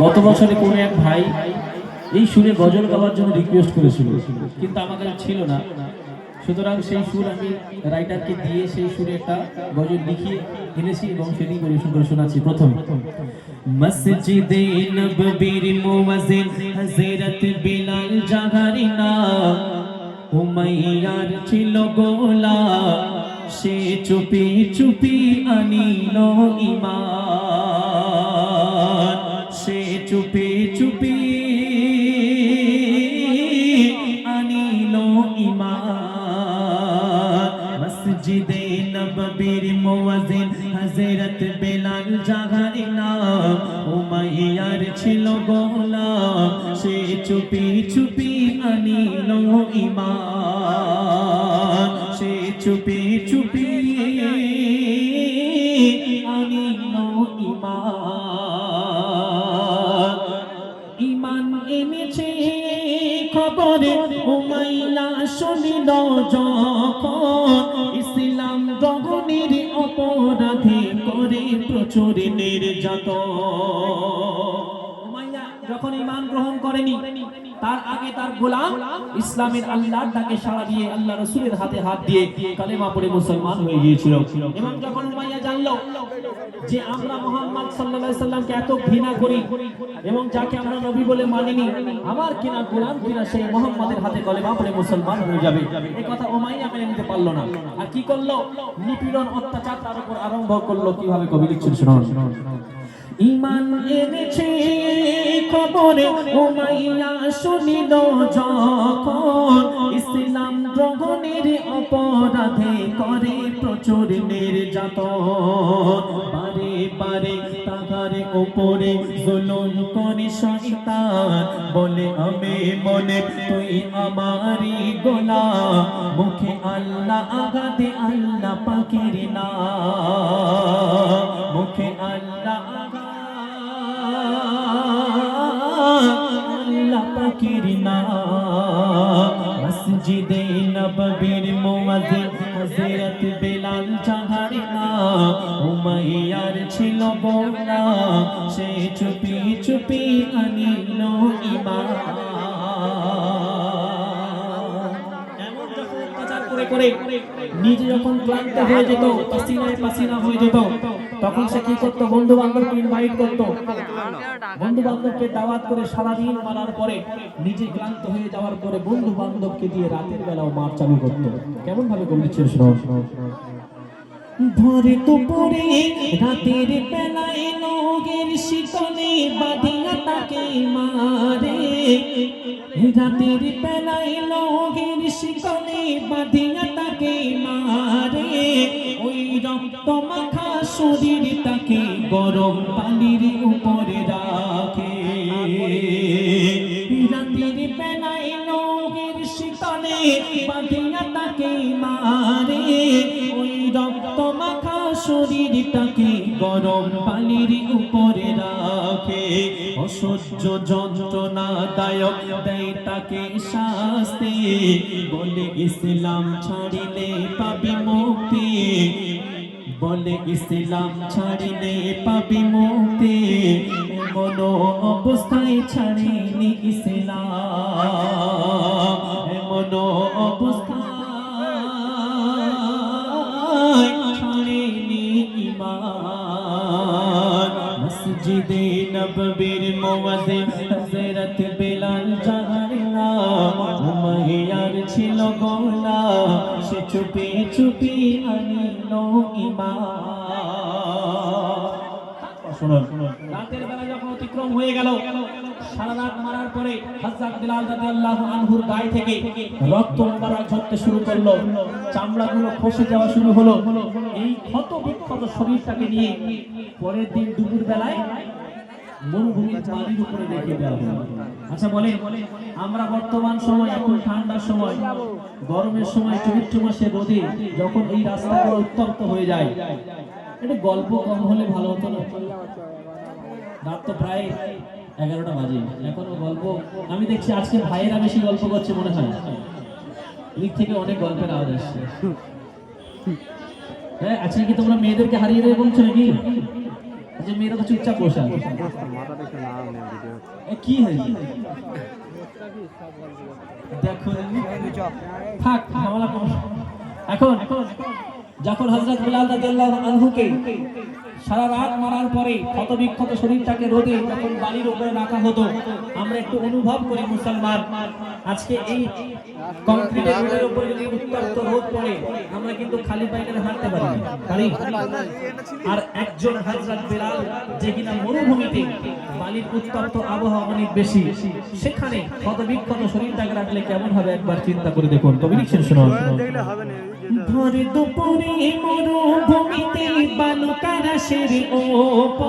গত বছরে কোনো এক ভাই এই সুরে গজল গাওয়ার জন্য রিকোয়েস্ট করেছিল, কিন্তু কাছে ছিল না। সুতরাং সেই সুর আমি রাইটারকে দিয়ে সেই সুরে একটা গজল লিখিয়ে এনেছি এবং সেটি পরিবেশন করে শোনাচ্ছি প্রথম। মসজিদে নববীর মুয়াজ্জিন হযরত বিলাল জাহারিনা উমাইয়ার ছিল গোলা সে চুপি চুপি আনিল ইমান চুপি চুপি আনিল ইমান মসজিদে নববীর মুয়াজ্জিন হযরত বেলাল জাহারি নাম। উমাইয়ার ছিল গোলাম। সে চুপি চুপি আনিল ইমান সে চুপি চুপি আনিল ইমান উমাইয়া শুনিল যখন ইসলাম অপরাধে করে প্রচুর নির্যাত যখন ইমান গ্রহণ করেনি, তার আগে তার গোলাম ইসলামের আল্লাহর সাড়া দিয়ে আল্লাহ রসুলের হাতে হাত দিয়ে কালেমা পড়ে মুসলমান হয়ে গিয়েছিল। এবং যখন জানলো যে আমরা মোহাম্মদ সাল্লাল্লাহু সাল্লামকে এত ঘৃণা করি এবং যাকে আমরা নবী বলে মানিনি, আমার কিনা গোলাম কিনা সেই মোহাম্মদের হাতে কলেমা পড়ে মুসলমান হয়ে যাবে। এই কথা উমাইয়া মেনে নিতে পারল না। আর কি করল? নিপীড়ন অত্যাচার তার উপর আরম্ভ করল। কীভাবে কবি লিখছেন শুনুন। ইমান এনেছে খবরে উমাইয়া শুনিল যখন ইসলাম গ্রহণের অপরাধে করে প্রচুর নির্যাতন। বারে বারে তাহার উপরে জুলুম করে শয়তান বলে, আমি মনে তুই আমারই গোলা মুখে আল্লাহ আগাতে আল্লাহ পাকের না মসজিদে নববীর মুয়াজ্জিন হযরত বেলাল চাহারি না, উমাইয়ার ছিল বোনা সে চুপি চুপি আনিল ইমান করে নিজে যখন ক্লান্ত হয়ে যেত, পাসিনায় পাসিনা হয়ে যেত, তখন সে কি করতো? বন্ধু বান্ধবকে ইনভাইট করতো। বন্ধু বান্ধবকে দাওয়াত করে সারাদিন মারার পরে নিজে ক্লান্ত হয়ে যাওয়ার পরে বন্ধু বান্ধবকে দিয়ে রাতের বেলাও মার চালু করতো। কেমন ভাবে করেছিল ধরে তো পরে রাতের বেলায় লোকের শীতলে বাঁধিয়া তাকে মারে? রাতের বেলায় লোকের শীতলে বাঁধিয়া তাকে মারে। ওই রক্ত মাখা শরীর তাকে গরম পানির উপরে রাখে। রাতের বেলায় লোকের শীতলে বাঁধিয়া শরীরটাকে গরম পানির উপরে রাখে। অসহ্য যন্ত্রণা দায়ক দেয় তাকে শাস্তি বলে, ইসলাম ছাড়িলে পাবি মুক্তি। বলে, ইসলাম ছাড়িলে পাবি মুক্তি। এমন অবস্থায় ছাড়িনি ইসলাম। এমন অবস্থায় মসজিদে নববীর মুয়াজ্জিন হযরত বিলাল জাহারিনা উমাইয়ার ছিল গোলা সে চুপি চুপি আনিল ইমান রাতের বেলা যখন অতিক্রম হয়ে গেল পরের দিন দুপুর বেলায় মরুভূমির বালির উপরে আচ্ছা বলে আমরা বর্তমান সময়, এখন ঠান্ডার সময়, গরমের সময়, চৈত্র মাসে রোদে যখন এই রাস্তাগুলো উত্তপ্ত হয়ে যায় একটু গল্প কম হলে ভালো হতো না। রাত তো প্রায় এগারোটা বাজে। এখনও গল্প, আমি দেখছি আজকে ভাইয়েরা বেশি গল্প করছে মনে হয়। দিক থেকে অনেক গল্পের আওয়াজ আসছে। হ্যাঁ আজকে কি তোমরা মেয়েদেরকে হারিয়ে দেবে বলছো নাকি? যে মেয়েরা তো চুপচাপ বসে কি হয়েছে? দেখো, থাক। এখন। যখন হযরত বিলাল রাদিয়াল্লাহু আনহুকে সারা রাত মারার পরে ক্ষত বিক্ষত শরীরটাকে রোদে যখন বালির উপরে রাখা হতো আমরা একটু অনুভব করি মুসলমান। আজকে এই কংক্রিটের রোডের উপরে যদি উত্তপ্ত রোদ পড়ে আমরা কিন্তু খালি পায়ে হাঁটতে পারি না। আর একজন হযরত বিলাল যে কিনা মরুভূমিতে বালির উত্তপ্ত আবহাওয়া অনেক বেশি সেখানে ক্ষত বিক্ষত শরীরটাকে রাখলে কেমন হবে একবার চিন্তা করে দেখুন। কবি লিখছেন শোনো ভোর দুপুরে মরুভূমিতে বালুকারাশের ওপর